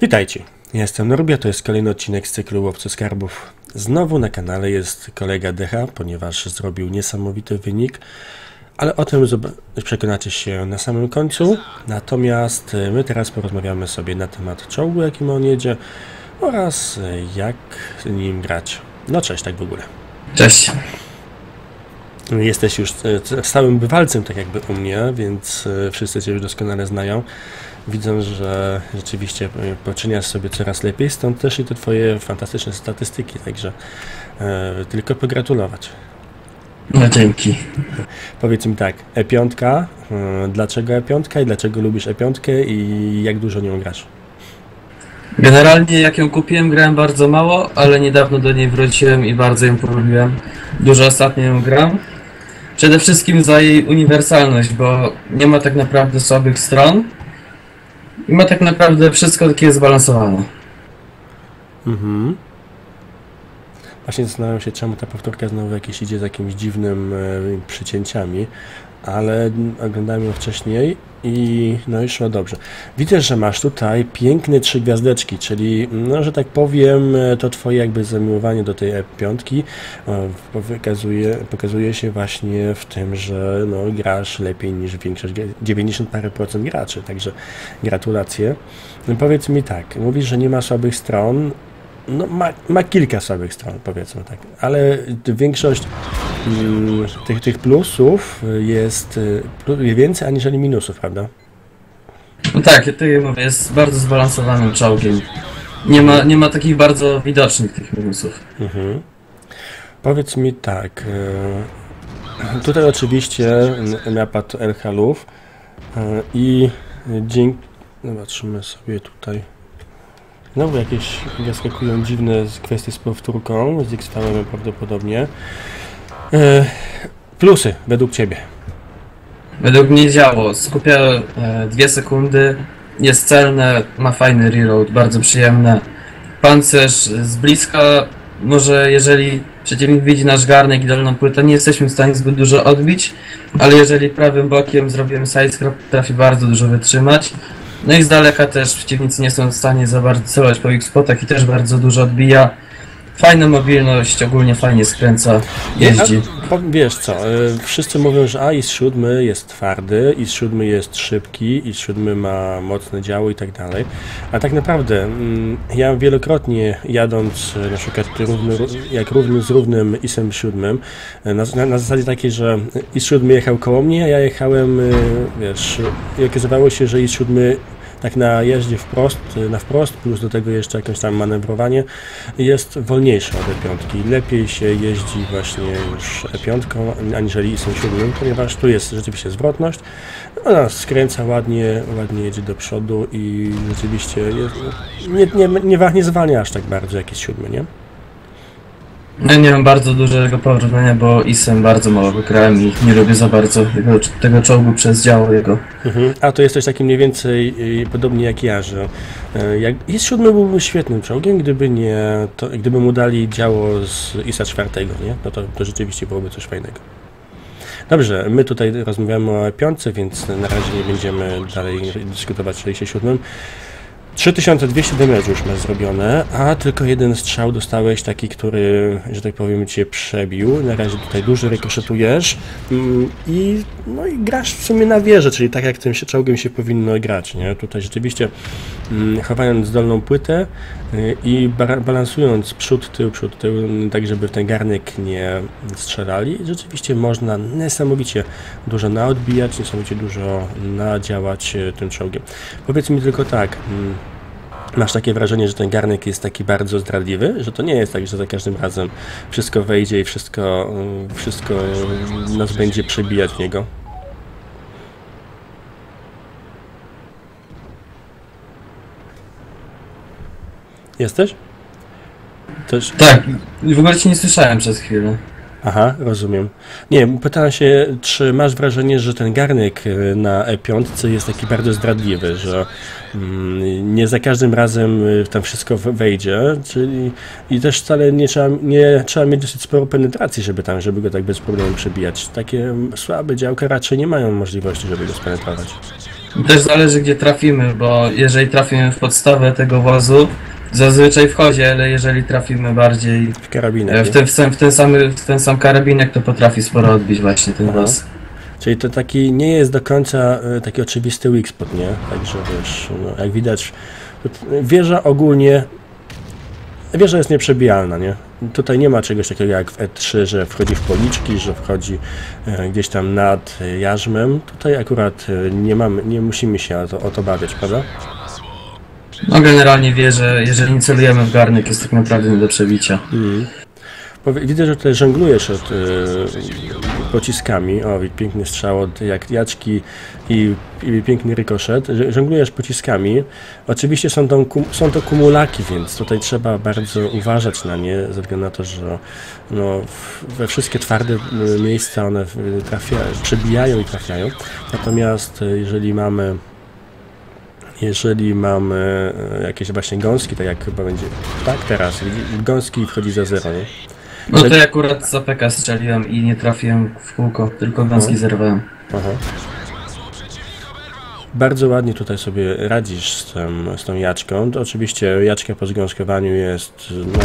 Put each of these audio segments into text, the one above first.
Witajcie, jestem Norbia, to jest kolejny odcinek z cyklu Łowcy Skarbów. Znowu na kanale jest kolega Decha, ponieważ zrobił niesamowity wynik, ale o tym przekonacie się na samym końcu. Natomiast y, my teraz porozmawiamy sobie na temat czołgu, jakim on jedzie oraz y, jak nim grać. No cześć, tak w ogóle. Cześć. Jesteś już e, stałym bywalcem, tak jakby u mnie, więc e, wszyscy Cię już doskonale znają. Widzą, że rzeczywiście e, poczyniasz sobie coraz lepiej, stąd też i te Twoje fantastyczne statystyki, także e, tylko pogratulować. No dzięki. Powiedz mi tak, E5, e, dlaczego E5 i dlaczego lubisz E5 i jak dużo nią grasz? Generalnie jak ją kupiłem grałem bardzo mało, ale niedawno do niej wróciłem i bardzo ją polubiłem. Dużo ostatnio ją gram. Przede wszystkim za jej uniwersalność, bo nie ma tak naprawdę słabych stron. I ma tak naprawdę wszystko takie zbalansowane. Mhm. Właśnie zastanawiam się, czemu ta powtórka znowu jakieś idzie z jakimiś dziwnym e, przycięciami, ale oglądałem ją wcześniej i no i szło dobrze. Widzę, że masz tutaj piękne trzy gwiazdeczki, czyli, no, że tak powiem, to twoje jakby zamiłowanie do tej E5 e, pokazuje, pokazuje się właśnie w tym, że no, grasz lepiej niż większość, 90 parę procent graczy, także gratulacje. No, powiedz mi tak, mówisz, że nie ma słabych stron, no, ma, ma kilka słabych stron, powiedzmy tak, ale większość tych, tych plusów jest y, więcej aniżeli minusów, prawda? No tak, ja tutaj mówię, jest bardzo zbalansowanym czołgiem. Nie ma, nie ma takich bardzo widocznych tych minusów. Mhm. Powiedz mi tak, y, tutaj oczywiście napad Elhalów y, i dzięki, zobaczymy sobie tutaj, znowu jakieś zaskakują dziwne kwestie z powtórką, z XVM prawdopodobnie. Y, Plusy według Ciebie. Według mnie działo. Skupia e, dwie sekundy, jest celne, ma fajny reload, bardzo przyjemne. Pancerz z bliska, może jeżeli przeciwnik widzi nasz garnek i dolną płytę, nie jesteśmy w stanie zbyt dużo odbić, ale jeżeli prawym bokiem zrobimy sidescrap, potrafi bardzo dużo wytrzymać. No i z daleka też przeciwnicy nie są w stanie za bardzo celować po ich spotach i też bardzo dużo odbija. Fajna mobilność, ogólnie fajnie skręca, jeździ. Wiesz co, y, wszyscy mówią, że a is siódmy jest twardy, is siódmy jest szybki, is siódmy ma mocne działo i tak dalej. A tak naprawdę mm, ja wielokrotnie jadąc y, na przykład równy, jak równy z równym isem siódmym, y, na, na, zasadzie takiej, że is siódmy jechał koło mnie, a ja jechałem, wiesz, i okazywało się, że is siódmy tak na jeździe wprost, na wprost, plus do tego jeszcze jakieś tam manewrowanie, jest wolniejsza od E5. Lepiej się jeździ właśnie już E5 aniżeli ISem 7, ponieważ tu jest rzeczywiście zwrotność. Ona skręca ładnie, ładnie jedzie do przodu i rzeczywiście jest, nie, nie, nie, nie zwalnia aż tak bardzo jak jest 7, nie? No nie mam bardzo dużego porównania, bo ISem bardzo mało wygrałem i nie lubię za bardzo tego, tego czołgu przez działo jego. Mhm. A to jesteś taki mniej więcej y, podobnie jak ja, że y, jak jest siódmy byłby świetnym czołgiem, gdyby nie, to, gdyby mu dali działo z ISA czwartego, nie? No to, to rzeczywiście byłoby coś fajnego. Dobrze, my tutaj rozmawiamy o piątce, więc na razie nie będziemy dalej dyskutować o 67. 3200 damage już masz zrobione, a tylko jeden strzał dostałeś, taki, który, że tak powiem, cię przebił. Na razie tutaj dużo rykoszetujesz mm, i, no i grasz w sumie na wieżę, czyli tak jak tym się czołgiem się powinno grać, nie? Tutaj rzeczywiście mm, chowając dolną płytę y, i ba- balansując przód, tył, przód, tył, tak żeby w ten garnek nie strzelali, rzeczywiście można niesamowicie dużo naodbijać, niesamowicie dużo nadziałać y, tym czołgiem. Powiedz mi tylko tak, mm, masz takie wrażenie, że ten garnek jest taki bardzo zdradliwy, że to nie jest tak, że za każdym razem wszystko wejdzie i wszystko, mm, wszystko nas będzie przebijać w niego? Jesteś? Też... Tak, w ogóle cię nie słyszałem przez chwilę. Aha, rozumiem. Nie, pytałem się, czy masz wrażenie, że ten garnek e, na E5 jest taki bardzo zdradliwy, że mm, nie za każdym razem e, tam wszystko we- wejdzie, czyli i też wcale nie trzeba, nie trzeba mieć dosyć sporo penetracji, żeby tam, żeby go tak bez problemu przebijać. Takie mm, słabe działka raczej nie mają możliwości, żeby go spenetrować. Też zależy gdzie trafimy, bo jeżeli trafimy w podstawę tego wozu, zazwyczaj wchodzi, ale jeżeli trafimy bardziej W karabinek. e, w ten, w ten, w ten, samy, w ten sam karabinek, to potrafi sporo odbić właśnie ten Aha. Czyli to taki nie jest do końca e, taki oczywisty weak spot, nie? Także wiesz, no, jak widać, wieża ogólnie, wieża jest nieprzebijalna, nie? Tutaj nie ma czegoś takiego jak w E3, że wchodzi w policzki, że wchodzi e, gdzieś tam nad jarzmem. Tutaj akurat nie mamy, nie musimy się o to, o to bawiać, prawda? No generalnie wie, że jeżeli nie celujemy w garnek, jest tak naprawdę nie do przebicia. Powie- Widzę, że tutaj żonglujesz od, e, pociskami. O, piękny strzał od jak jaczki i, i piękny rykoszet. Żonglujesz pociskami. Oczywiście są to, są to kumulaki, więc tutaj trzeba bardzo uważać na nie, ze względu na to, że no, we wszystkie twarde e, miejsca one trafia, przebijają i trafiają. Natomiast e, jeżeli mamy jeżeli mamy e, jakieś właśnie gąski, tak jak chyba będzie, tak teraz, gąski wchodzi za zero, nie? No to ja akurat z APK strzeliłem i nie trafiłem w kółko, tylko gąski No. zerwałem. Aha. Bardzo ładnie tutaj sobie radzisz z, tym, z tą jaczką. To oczywiście jaczka po zgąskowaniu jest, no,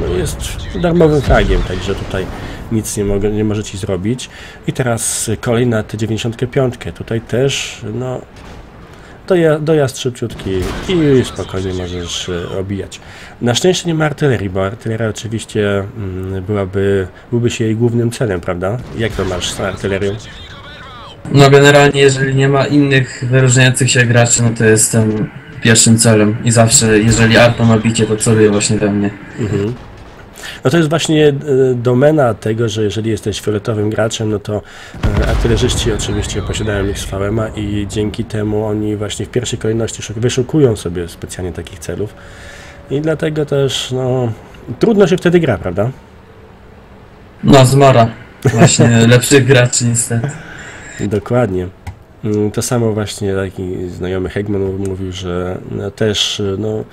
no jest darmowym fragiem, także tutaj nic nie, mogę, nie może ci zrobić. I teraz kolej na T95. Tutaj też, no, doja- dojazd szybciutki i spokojnie możesz e, obijać. Na szczęście nie ma artylerii, bo artyleria oczywiście mm, byłaby, byłby się jej głównym celem, prawda? Jak to masz z artylerią? No generalnie jeżeli nie ma innych wyróżniających się graczy, no to jestem pierwszym celem i zawsze jeżeli Arto ma bicie, to celuje właśnie we mnie. Mhm. No to jest właśnie e, domena tego, że jeżeli jesteś fioletowym graczem, no to e, artylerzyści oczywiście posiadają XVM-a i dzięki temu oni właśnie w pierwszej kolejności szuk- wyszukują sobie specjalnie takich celów. I dlatego też, no, trudno się wtedy gra, prawda? No zmora. Właśnie lepszych graczy niestety. Dokładnie. Mm, To samo właśnie taki znajomy Hegman mówił, że no, też, no,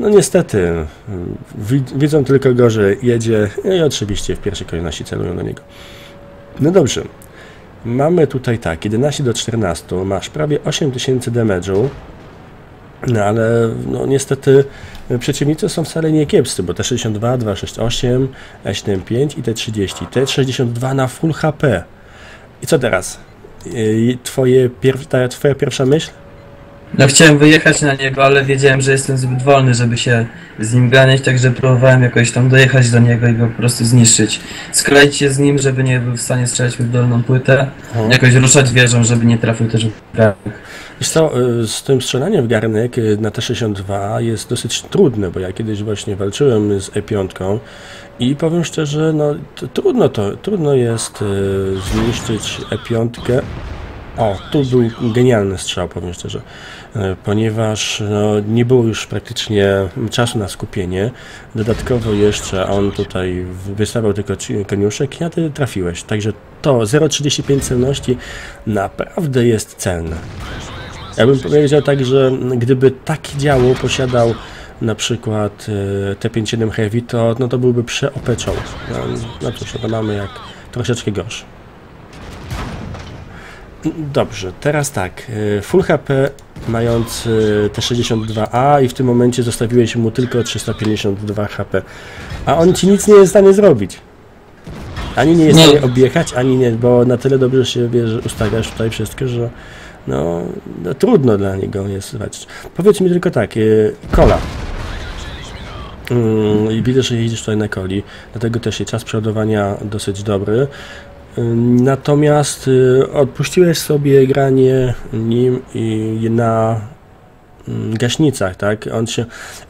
no niestety, wi- widzą tylko go, że jedzie no i oczywiście w pierwszej kolejności celują do niego. No dobrze. Mamy tutaj tak, 11 do 14, masz prawie 8000 damage'u, no ale no niestety przeciwnicy są wcale nie kiepscy, bo T62, 268, E75 i T30. T62 na full HP. I co teraz? Twoje ta twoja pierwsza myśl? No chciałem wyjechać na niego, ale wiedziałem, że jestem zbyt wolny, żeby się z nim ganiać, także próbowałem jakoś tam dojechać do niego i go po prostu zniszczyć. Skleić się z nim, żeby nie był w stanie strzelać w dolną płytę, jakoś ruszać wieżą, żeby nie trafił też w garnek. Wiesz co, y, z tym strzelaniem w garnek y, na T62 jest dosyć trudne, bo ja kiedyś właśnie walczyłem z E5 i powiem szczerze, no trudno to, trudno jest y, zniszczyć E5. O, tu był genialny strzał, powiem szczerze, ponieważ no, nie było już praktycznie czasu na skupienie. Dodatkowo jeszcze on tutaj wystawiał tylko koniuszek i na ty trafiłeś. Także to 0,35 celności naprawdę jest celne. Ja bym powiedział tak, że gdyby takie działo posiadał na przykład e, T57 Heavy, to, no to byłby prze-OP czołg. No, no cóż, to mamy jak troszeczkę gorszy. Dobrze, teraz tak. e, Full HP mając e, T62A i w tym momencie zostawiłeś mu tylko 352 HP. A on ci nic nie jest w stanie zrobić. Ani nie jest w Nie. stanie objechać, ani nie, bo na tyle dobrze się wiesz, ustawiasz tutaj wszystko, że no, no trudno dla niego jest walczyć. Powiedz mi tylko tak, e, kola. I widzę, że jeździsz tutaj na coli, dlatego też jest czas przeładowania dosyć dobry. Natomiast y, odpuściłeś sobie granie nim i na mm, gaśnicach, tak? On się,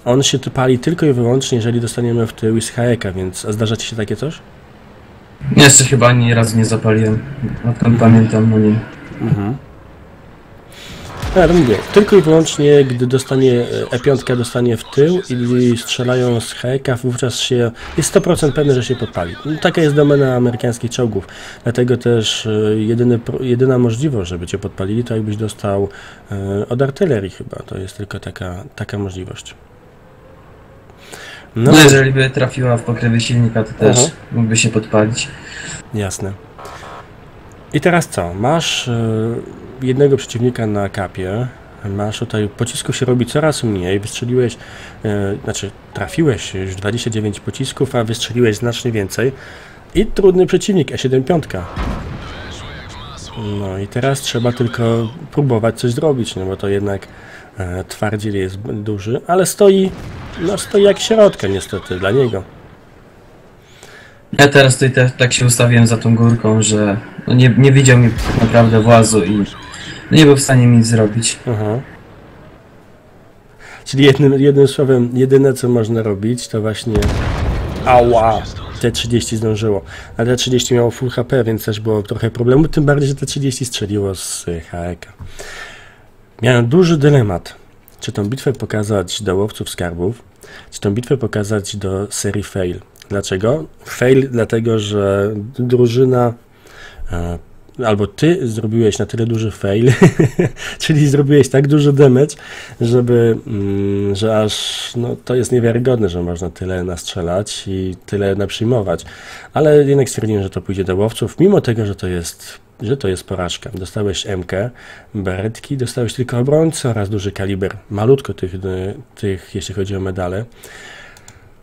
on się tu pali tylko i wyłącznie, jeżeli dostaniemy w tył z hajeka, więc zdarza ci się takie coś? Jeszcze chyba ani razu nie zapaliłem, odkąd pamiętam o nim. Mhm. Ja to mówię, tylko i wyłącznie, gdy dostanie e, E5 dostanie w tył i strzelają z hajeka, wówczas się jest 100% pewne, że się podpali. No, taka jest domena amerykańskich czołgów. Dlatego też e, jedyny, jedyna możliwość, żeby cię podpalili, to jakbyś dostał e, od artylerii chyba. To jest tylko taka, taka możliwość. No jeżeli by trafiła w pokrywy silnika, to też Aha. mógłby się podpalić. Jasne. I teraz co? Masz. Jednego przeciwnika na kapie. Masz tutaj, pocisków się robi coraz mniej. Wystrzeliłeś, e, znaczy trafiłeś już 29 pocisków, a wystrzeliłeś znacznie więcej. I trudny przeciwnik, E75. No i teraz trzeba tylko próbować coś zrobić, no bo to jednak e, twardziel jest duży, ale stoi, no stoi jak środka niestety dla niego. Ja teraz tutaj te, tak się ustawiłem za tą górką, że no nie, nie widział mi tak naprawdę włazu i nie był w stanie nic zrobić. Aha. Czyli jednym, jednym słowem, jedyne co można robić to właśnie ała, T30 zdążyło. A T30 miało full HP, więc też było trochę problemu, tym bardziej, że T30 strzeliło z HEK. Miałem duży dylemat, czy tą bitwę pokazać do łowców skarbów, czy tą bitwę pokazać do serii fail. Dlaczego? Fail dlatego, że drużyna e, albo ty zrobiłeś na tyle duży fail, czyli zrobiłeś tak duży damage, żeby, mm, że aż no, to jest niewiarygodne, że można tyle nastrzelać i tyle naprzyjmować. Ale jednak stwierdziłem, że to pójdzie do łowców, mimo tego, że to jest że to jest porażka. Dostałeś MK, beretki, dostałeś tylko obrońcę oraz duży kaliber. Malutko tych, tych jeśli chodzi o medale.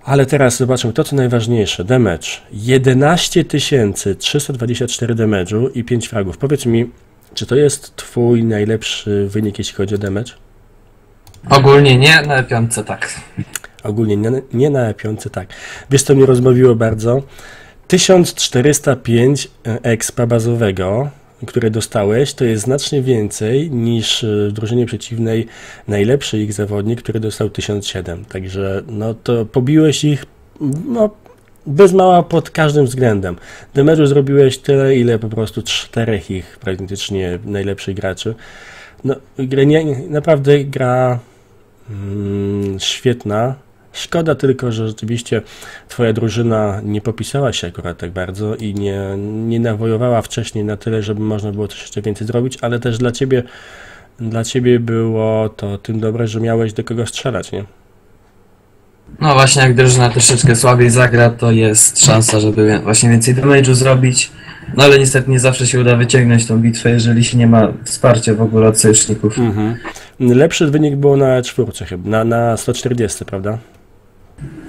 Ale teraz zobaczmy to, co najważniejsze. Damage. 11 324 damage'u i 5 fragów. Powiedz mi, czy to jest twój najlepszy wynik, jeśli chodzi o damage? Ogólnie nie, na piątce tak. Ogólnie nie, nie na piątce tak. Wiesz, to mnie rozbawiło bardzo. 1405 e, expa bazowego, które dostałeś, to jest znacznie więcej niż e, w drużynie przeciwnej najlepszy ich zawodnik, który dostał 1007. Także no to pobiłeś ich no, bez mała pod każdym względem. Demerzu zrobiłeś tyle, ile po prostu czterech ich praktycznie najlepszych graczy. No, nie, naprawdę gra mm, świetna. Szkoda tylko, że rzeczywiście twoja drużyna nie popisała się akurat tak bardzo i nie, nie nawojowała wcześniej na tyle, żeby można było coś jeszcze więcej zrobić, ale też dla ciebie, dla ciebie było to tym dobre, że miałeś do kogo strzelać, nie? No właśnie, jak drużyna troszeczkę słabiej zagra, to jest szansa, żeby właśnie więcej damage'u zrobić. No ale niestety nie zawsze się uda wyciągnąć tą bitwę, jeżeli się nie ma wsparcia w ogóle od sojuszników. Mhm. Lepszy wynik było na czwórce chyba, na, na 140, prawda?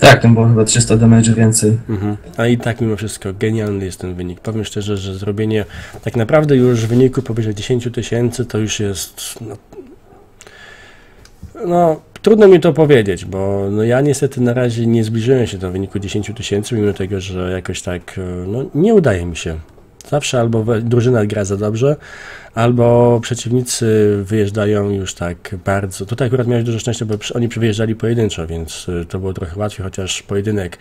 Tak, tam było chyba 300 damage więcej. Mhm. A i tak mimo wszystko genialny jest ten wynik. Powiem szczerze, że zrobienie tak naprawdę już wyniku powyżej 10 tysięcy to już jest. No, no, trudno mi to powiedzieć, bo no, ja niestety na razie nie zbliżyłem się do wyniku 10 tysięcy, mimo tego, że jakoś tak no, nie udaje mi się. Zawsze albo drużyna gra za dobrze, albo przeciwnicy wyjeżdżają już tak bardzo. Tutaj akurat miałeś dużo szczęścia, bo oni wyjeżdżali pojedynczo, więc y, to było trochę łatwiej, chociaż pojedynek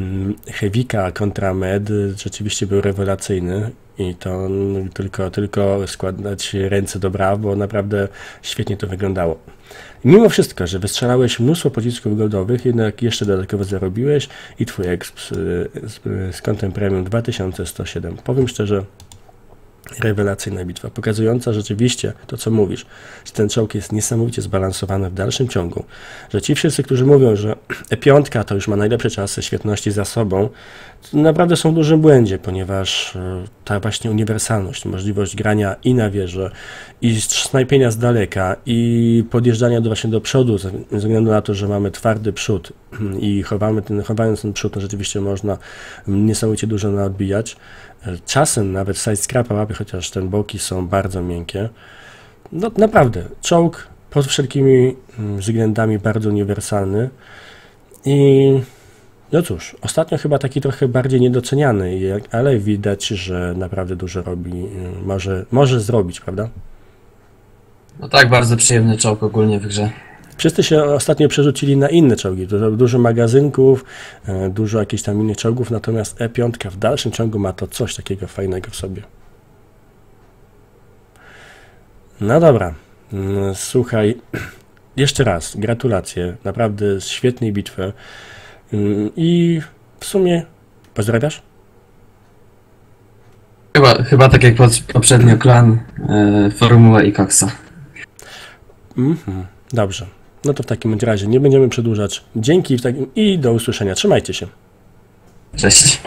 mm, Hewika kontra Med rzeczywiście był rewelacyjny i to tylko, tylko składać ręce do braw, bo naprawdę świetnie to wyglądało. Mimo wszystko, że wystrzelałeś mnóstwo pocisków goldowych, jednak jeszcze dodatkowo zarobiłeś i twój exp z, z, z kątem premium 2107. Powiem szczerze, rewelacyjna bitwa, pokazująca rzeczywiście to, co mówisz, że ten czołg jest niesamowicie zbalansowany w dalszym ciągu, że ci wszyscy, którzy mówią, że E5 to już ma najlepsze czasy świetności za sobą, naprawdę są w dużym błędzie, ponieważ e, ta właśnie uniwersalność, możliwość grania i na wieżę, i snajpienia z daleka, i podjeżdżania do, właśnie do przodu, ze względu na to, że mamy twardy przód i chowamy ten, chowając ten przód, to rzeczywiście można niesamowicie dużo naodbijać. Czasem nawet side scrapa łapie, chociaż ten boki są bardzo miękkie. No naprawdę, czołg pod wszelkimi mm, względami bardzo uniwersalny i no cóż, ostatnio chyba taki trochę bardziej niedoceniany, ale widać, że naprawdę dużo robi, y, może, może zrobić, prawda? No tak, bardzo przyjemny czołg ogólnie w grze. Wszyscy się ostatnio przerzucili na inne czołgi, dużo, magazynków, e, dużo jakichś tam innych czołgów, natomiast E5 w dalszym ciągu ma to coś takiego fajnego w sobie. No dobra, mm, słuchaj, jeszcze raz gratulacje, naprawdę świetnej bitwy i w sumie pozdrawiasz? Chyba, chyba tak jak poprzednio klan, e, Formuła i Coxa. Mhm, dobrze. No to w takim razie nie będziemy przedłużać. Dzięki i do usłyszenia. Trzymajcie się. Cześć.